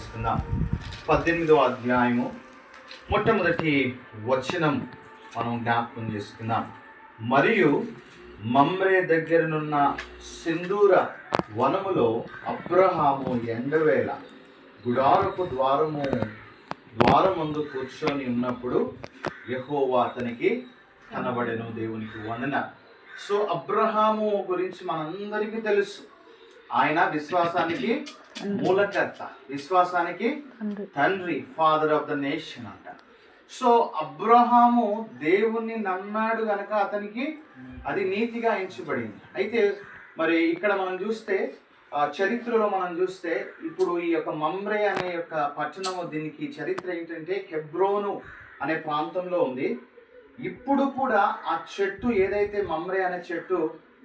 చేసుకుందాం పద్దెనిమిదవ అధ్యాయము మొట్టమొదటి వచనం మనం జ్ఞాపకం చేసుకుందాం. మరియు మమ్రే దగ్గరనున్న సింధూర వనములో అబ్రహాము ఎండవేళ గుడారపు ద్వారము ద్వారముందు కూర్చొని ఉన్నప్పుడు యహోవా అతనికి కనబడెను దేవునికి వందన. సో అబ్రహాము గురించి మనందరికీ తెలుసు. ఆయన విశ్వాసానికి మూలకర్త విశ్వాసానికి తండ్రి ఫాదర్ ఆఫ్ ద నేషన్ అంట. సో అబ్రహాము దేవుణ్ణి నమ్మాడు గనక అతనికి అది నీతిగా ఎంచబడింది. అయితే మరి ఇక్కడ మనం చూస్తే ఆ చరిత్రలో మనం చూస్తే ఇప్పుడు ఈ యొక్క మమ్రే అనే యొక్క పట్టణము దీనికి చరిత్ర ఏంటంటే హెబ్రోను అనే ప్రాంతంలో ఉంది. ఇప్పుడు కూడా ఆ చెట్టు ఏదైతే మమ్రే అనే చెట్టు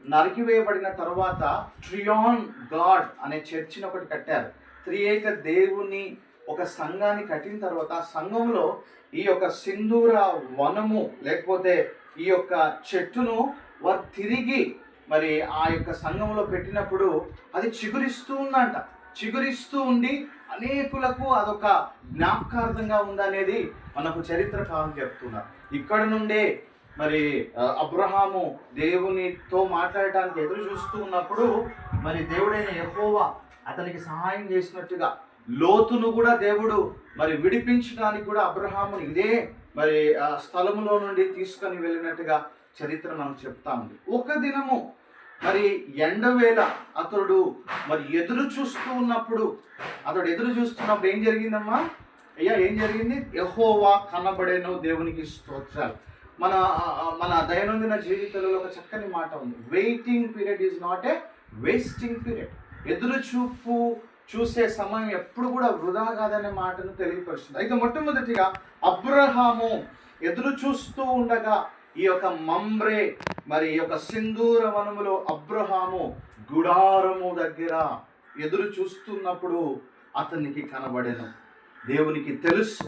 నరికివేయబడిన తర్వాత ట్రియాన్ గాడ్ అనే చర్చిని ఒకటి కట్టారు. త్రియేక దేవుని ఒక సంఘాన్ని కట్టిన తర్వాత ఆ సంఘంలో ఈ యొక్క సింధూర వనము లేకపోతే ఈ యొక్క చెట్టును వారు తిరిగి మరి ఆ యొక్క సంఘంలో పెట్టినప్పుడు అది చిగురిస్తూ ఉందంట. చిగురిస్తూ ఉండి అనేకులకు అదొక జ్ఞాపకార్థంగా ఉందనేది మనకు చరిత్రకారం చెప్తున్నారు. ఇక్కడ నుండే మరి అబ్రహాము దేవునితో మాట్లాడటానికి ఎదురు చూస్తూ ఉన్నప్పుడు మరి దేవుడైన ఎహోవా అతనికి సహాయం చేసినట్టుగా లోతును కూడా దేవుడు మరి విడిపించడానికి కూడా అబ్రహాము ఇదే మరి ఆ స్థలములో నుండి తీసుకొని వెళ్ళినట్టుగా చరిత్ర మనకు చెప్తా ఉంది. ఒక దినము మరి ఎండవేళ అతడు మరి ఎదురు చూస్తూ ఉన్నప్పుడు అతడు ఎదురు చూస్తున్నప్పుడు ఏం జరిగిందమ్మా? అయ్యా ఏం జరిగింది? యహోవా కనబడేను దేవునికి స్తోత్రాలు. మన మన దైనందిన జీవితంలో ఒక చక్కని మాట ఉంది. Waiting period is not a wasting period ఎదురు చూపు చూసే సమయం ఎప్పుడు కూడా వృధా కాదనే మాటను తెలియపరుస్తుంది. అయితే మొట్టమొదటిగా అబ్రహాము ఎదురు చూస్తూ ఉండగా ఈ యొక్క మమ్రే మరి ఈ యొక్క సింధూర వనములో అబ్రహాము గుడారము దగ్గర ఎదురు చూస్తున్నప్పుడు అతనికి కనబడెను. దేవునికి తెలుసు.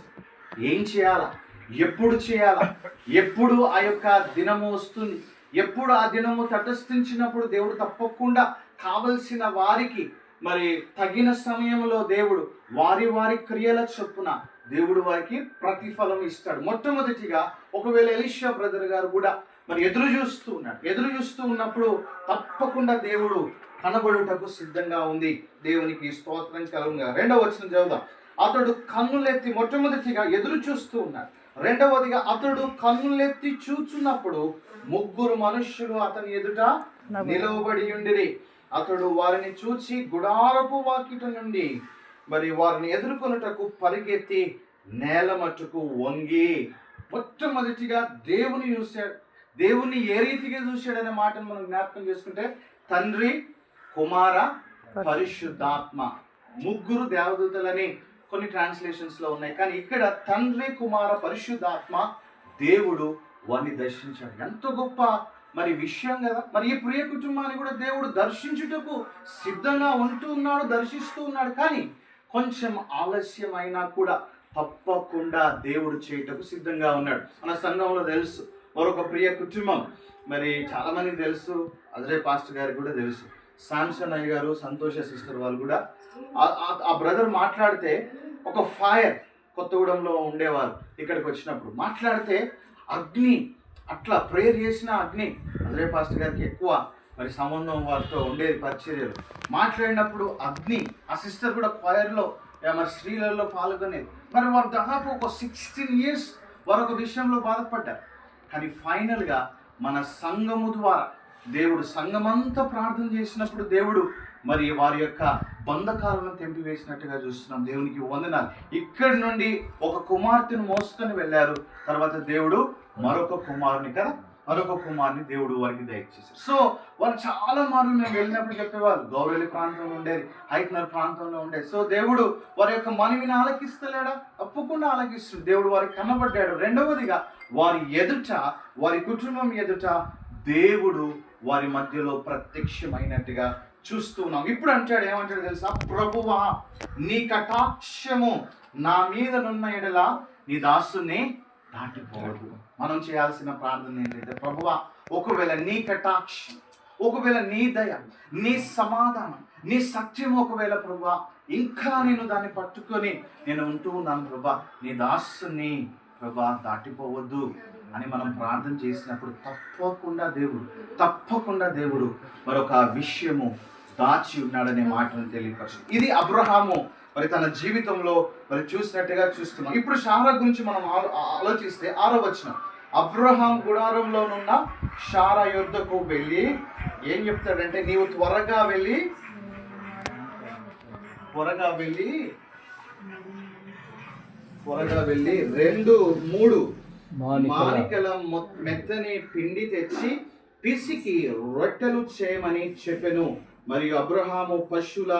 ఏం చేయాలా? ఎప్పుడు చేయాలా? ఎప్పుడు ఆ యొక్క దినము వస్తుంది? ఎప్పుడు ఆ దినము తటస్థించినప్పుడు దేవుడు తప్పకుండా కావలసిన వారికి మరి తగిన సమయంలో దేవుడు వారి వారి క్రియల చొప్పున దేవుడు వారికి ప్రతిఫలం ఇస్తాడు. మొట్టమొదటిగా ఒకవేళ ఎలిషా బ్రదర్ గారు కూడా మరి ఎదురు చూస్తూ ఉన్నాడు ఎదురు చూస్తూ ఉన్నప్పుడు తప్పకుండా దేవుడు కనబడుటకు సిద్ధంగా ఉంది. దేవునికి స్తోత్రం కలుగుగా రెండవ వచ్చిన చదువుదాం. అతడు కన్నులెత్తి మొట్టమొదటిగా ఎదురు చూస్తూ ఉన్నాడు రెండవదిగా అతడు కన్నులెత్తి చూచున్నప్పుడు ముగ్గురు మనుష్యులు అతని ఎదుట నిలవబడి ఉండిరి. అతడు వారిని చూచి గుడారపు వాకిట నుండి మరి వారిని ఎదుర్కొనుటకు పరిగెత్తి నేల మట్టుకు వంగి మొట్టమొదటిగా దేవుని చూశాడు దేవుని ఏ రీతిగా చూశాడనే మాటను మనం జ్ఞాపకం చేసుకుంటే తండ్రి కుమార పరిశుద్ధాత్మ. ముగ్గురు దేవదూతలని కొన్ని ట్రాన్స్లేషన్స్లో ఉన్నాయి. కానీ ఇక్కడ తండ్రి కుమార పరిశుద్ధాత్మ దేవుడు వారిని దర్శించాడు. ఎంత గొప్ప మరి విషయం కదా. మరి ఈ ప్రియ కుటుంబాన్ని కూడా దేవుడు దర్శించుటకు సిద్ధంగా ఉంటూ ఉన్నాడు దర్శిస్తూ ఉన్నాడు. కానీ కొంచెం ఆలస్యమైనా కూడా తప్పకుండా దేవుడు చేయటకు సిద్ధంగా ఉన్నాడు. మన సంఘంలో తెలుసు. మరొక ప్రియ కుటుంబం. మరి చాలామంది తెలుసు. అదరే పాస్టర్ గారికి కూడా తెలుసు. శాంసన్ అయ్య గారు సంతోష సిస్టర్ వాళ్ళు కూడా ఆ- బ్రదర్ మాట్లాడితే ఒక ఫైర్ కొత్తగూడెంలో ఉండేవారు ఇక్కడికి వచ్చినప్పుడు. మాట్లాడితే అగ్ని అట్లా ప్రేయర్ చేసిన అగ్ని. అజయ్ పాస్టర్ గారికి ఎక్కువ మరి సంబంధం వారితో ఉండేది పరిచర్యలు. మాట్లాడినప్పుడు అగ్ని ఆ సిస్టర్ కూడా ఫైర్లో మరి స్త్రీలలో పాల్గొనేది. మరి వారు దాదాపు ఒక సిక్స్టీన్ ఇయర్స్ వారు ఒక విషయంలో బాధపడ్డారు. కానీ ఫైనల్గా మన సంఘము ద్వారా దేవుడు సంఘమంతా ప్రార్థన చేసినప్పుడు దేవుడు మరి వారి యొక్క బంధకాలను తెంపివేసినట్టుగా చూస్తున్నాం. దేవునికి వందనాలు. ఇక్కడి నుండి ఒక కుమార్తెను మోసుకొని వెళ్ళారు. తర్వాత దేవుడు మరొక కుమారుని కదా మరొక కుమారుని దేవుడు వారికి దయచేశారు. సో వాళ్ళు చాలా మార్లు మేము వెళ్ళినప్పుడు చెప్పేవాళ్ళు గౌరవలి ప్రాంతంలో ఉండేది హైట్నర్ ప్రాంతంలో ఉండేది. సో దేవుడు వారి యొక్క మనవిని ఆలకిస్తలేడా? తప్పకుండా ఆలకిస్తుంది. దేవుడు వారికి కనబడ్డాడు. రెండవదిగా వారి ఎదుట వారి కుటుంబం ఎదుట దేవుడు వారి మధ్యలో ప్రత్యక్షమైనట్టుగా చూస్తూ ఉన్నాం. ఇప్పుడు అంటాడు ఏమంటాడు తెలుసా? ప్రభువా నీ కటాక్షము నా మీద నున్న ఎడల నీ దాసుని దాటిపోవద్దు మనం చేయాల్సిన ప్రార్థన ఏంటంటే ప్రభువా ఒకవేళ నీ కటాక్షం ఒకవేళ నీ దయ నీ సమాధానం నీ సత్యం ఒకవేళ ప్రభా ఇంకా నేను దాన్ని పట్టుకొని నేను ఉంటూ ఉన్నాను ప్రభా నీ దాసుని ప్రభా దాటిపోవద్దు అని మనం ప్రార్థన చేసినప్పుడు తప్పకుండా దేవుడు తప్పకుండా దేవుడు మరొక విషయము దాచి ఉన్నాడనే మాటను తెలియపరచు. ఇది అబ్రహాము మరి తన జీవితంలో మరి చూసినట్టుగా చూస్తున్నాం. ఇప్పుడు షారా గురించి మనం ఆలో- ఆలోచిస్తే ఆరో వచ్చిన అబ్రహాం గుడారంలోనున్న షారా యుద్ధకు వెళ్ళి ఏం చెప్తాడంటే నీవు త్వరగా వెళ్ళి త్వరగా వెళ్ళి త్వరగా వెళ్ళి రెండు మూడు మానికల. మెత్తని పిండి తెచ్చి పిసికి రొట్టెలు చేయమని చెప్పెను. మరియు అబ్రహాము పశువుల